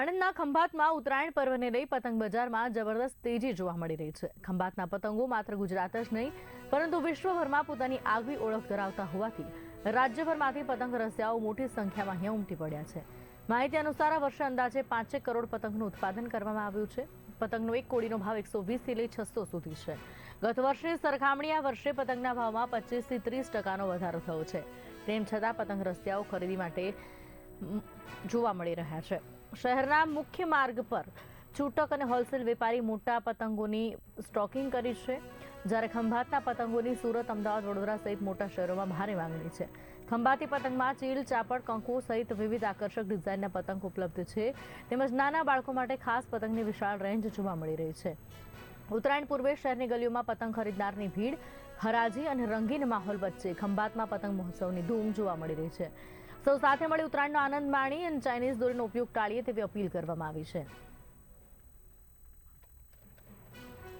આણંદના ખંભાતમાં ઉત્તરાયણ પર્વને લઈ પતંગ બજારમાં જબરદસ્ત તેજી જોવા મળી રહી છે. ખંભાતના પતંગો માત્ર ગુજરાત જ નહીં, પરંતુ વિશ્વભરમાં પોતાની આગવી ઓળખ ધરાવતા હોવાથી રાજ્યભરમાંથી પતંગ રસિયાઓ મોટી સંખ્યામાં અહીંયા ઉમટી પડ્યા છે. માહિતી અનુસાર આ વર્ષે અંદાજે પાંચેક કરોડ પતંગનું ઉત્પાદન કરવામાં આવ્યું છે. પતંગનો એક કોડીનો ભાવ એકસો વીસથી લઈ છસો સુધી છે. ગત વર્ષની સરખામણી આ વર્ષે પતંગના ભાવમાં પચીસથી ત્રીસ ટકાનો વધારો થયો છે. તેમ છતાં પતંગ રસિયાઓ ખરીદી માટે જોવા મળી રહ્યા છે. શહેરના મુખ્ય માર્ગ પર છૂટક અને હોલસેલ વેપારી મોટા પતંગોની સ્ટોકિંગ કરી છે. જ્યારે ખંભાતના પતંગોની સુરત, અમદાવાદ, વડોદરા સહિત મોટા શહેરોમાં ભારે માંગણી છે. ખંભાતી પતંગમાં ચીલ, ચાપડ, કંકુ સહિત વિવિધ આકર્ષક ડિઝાઇનના પતંગ ઉપલબ્ધ છે. તેમજ નાના બાળકો માટે ખાસ પતંગની વિશાળ રેન્જ જોવા મળી રહી છે. ઉત્તરાયણ પૂર્વે શહેરની ગલીઓમાં પતંગ ખરીદનારની ભીડ, હરાજી અને રંગીન માહોલ વચ્ચે ખંભાતમાં પતંગ મહોત્સવની ધૂમ જોવા મળી રહી છે. સૌ સાથે મળી ઉત્તરાયણનો આનંદ માણી અને ચાઇનીઝ દોરીનો ઉપયોગ ટાળીએ તેવી અપીલ કરવામાં આવી છે.